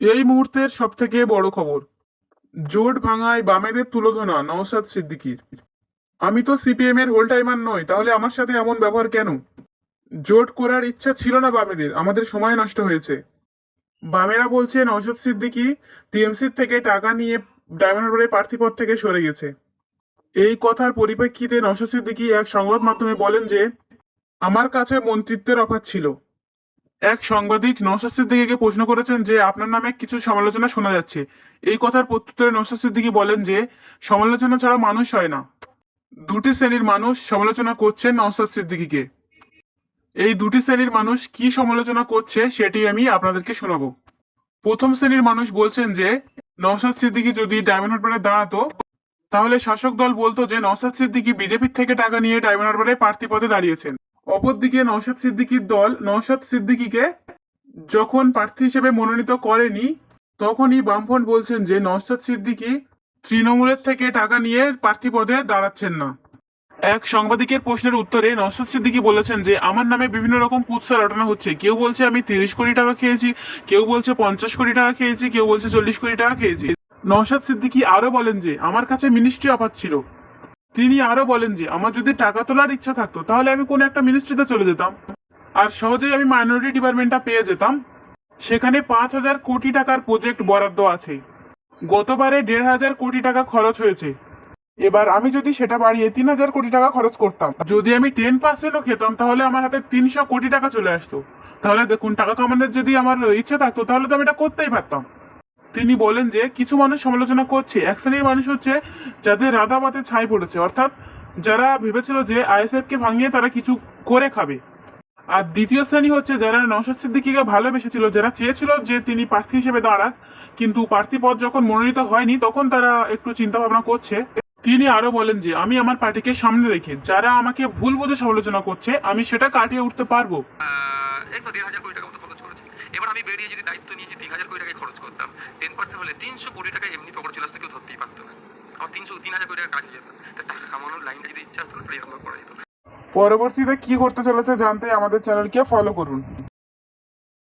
এই মুহূর্তের সব থেকে বড় খবর। জোট ভাঙায় বামেদের তুলোধনা, নওশাদ সিদ্দিকীর। আমি তো সিপিএম এর হোল টাইমার নই, তাহলে আমার সাথে এমন ব্যবহার কেন? জোট করার ইচ্ছা ছিল না বামেদের, আমাদের সময় নষ্ট হয়েছে। বামেরা বলছে, নওশাদ সিদ্দিকী টিএমসির থেকে টাকা নিয়ে ডায়মন্ড প্রার্থীপদ থেকে সরে গেছে। এই কথার পরিপ্রেক্ষিতে নওশাদ সিদ্দিকি এক সংবাদ মাধ্যমে বলেন যে, আমার কাছে মন্ত্রিত্বের অফার ছিল। এক সাংবাদিক নওশাদ সিদ্দিকীকে প্রশ্ন করেছেন যে, আপনার নামে কিছু সমালোচনা শোনা যাচ্ছে। এই কথার প্রত্যুত্তরে নওশাদ সিদ্দিকী বলেন যে, সমালোচনা ছাড়া মানুষ হয় না। দুটি শ্রেণির মানুষ সমালোচনা করছেন নওশাদ সিদ্দিকীকে। এই দুটি শ্রেণির মানুষ কি সমালোচনা করছে সেটি আমি আপনাদেরকে শোনাবো। প্রথম শ্রেণির মানুষ বলছেন যে, নওশাদ সিদ্দিকী যদি ডায়মন্ড হারবারে দাঁড়াতো, তাহলে শাসক দল বলতো যে, নওশাদ সিদ্দিকী বিজেপির থেকে টাকা নিয়ে ডায়মন্ড হারবারে প্রার্থী পদে দাঁড়িয়েছেন। অপরদিকে নওশাদ সিদ্দিকীর দল, নওশাদ সিদ্দিকীকে যখন প্রার্থী হিসেবে মনোনীত করেনি, তখনই বামফ্রন্ট বলছেন যে নওশাদ সিদ্দিকী তৃণমূলের থেকে টাকা নিয়ে প্রার্থী পদে দাঁড়াচ্ছেন না। এক সাংবাদিকের প্রশ্নের উত্তরে নওশাদ সিদ্দিকী বলেছেন যে, আমার নামে বিভিন্ন রকম কুৎসা রটানো হচ্ছে। কেউ বলছে আমি তিরিশ কোটি টাকা খেয়েছি, কেউ বলছে পঞ্চাশ কোটি টাকা খেয়েছি, কেউ বলছে চল্লিশ কোটি টাকা খেয়েছি। নওশাদ সিদ্দিকী আরও বলেন যে, আমার কাছে মিনিস্ট্রি অফার ছিল। তিনি আরও বলেন যে, আমার যদি টাকা তোলার ইচ্ছা থাকতো, তাহলে আমি কোনো একটা মিনিস্ট্রিতে চলে যেতাম। আর সহজেই আমি মাইনরিটি ডিপার্টমেন্টটা পেয়ে যেতাম। সেখানে পাঁচ হাজার কোটি টাকার প্রজেক্ট বরাদ্দ আছে। গতবারে দেড় হাজার কোটি টাকা খরচ হয়েছে। এবার আমি যদি সেটা বাড়িয়ে তিন হাজার কোটি টাকা খরচ করতাম, যদি আমি টেন পার্সেন্টও খেতাম, তাহলে আমার হাতে তিনশো কোটি টাকা চলে আসতো। তাহলে দেখুন, টাকা কামানোর যদি আমার ইচ্ছা থাকতো, তাহলে তো আমি এটা করতেই পারতাম। তিনি বলেন যে কিছু মানুষ সমালোচনা করছে। এক শ্রেণির মানুষ হচ্ছে যাদের রাধাবাতে ছাই পড়েছে। অর্থাৎ যারা ভেবেছিল যে আইএসএফ কে ভাঙিয়ে তারা কিছু করে খাবে। আর দ্বিতীয় শ্রেণি হচ্ছে যারা নওশাদ সিদ্দিকিকে ভালোবেসেছিল, যারা চেয়েছিল যে তিনি প্রার্থী হিসেবে দাঁড়াক, কিন্তু প্রার্থী পদ যখন মনোনীত হয়নি, তখন তারা একটু চিন্তা ভাবনা করছে। তিনি আরও বলেন যে, আমি আমার পার্টিকে সামনে রেখে যারা আমাকে ভুল বুঝে সমালোচনা করছে, আমি সেটা কাটিয়ে উঠতে পারব। এবার আমি বেরিয়ে যদি দায়িত্ব নিয়ে যে তিন হাজার কোটি টাকায় খরচ করতাম টেন পার্সেন্ট হলে তিনশো কোটি টাকা এমনি পকেট চলে আসতে কেউ ধরতেই পারতো না। আমার তিনশো তিন হাজার কোটি টাকা কাজ হয়ে যেত। টাকা কামানোর লাইনটা যদি ইচ্ছা হতো না, তাহলে এরকম করা যেত। পরবর্তীতে কি করতে চলেছে জানতে আমাদের চ্যানেলকে ফলো করুন।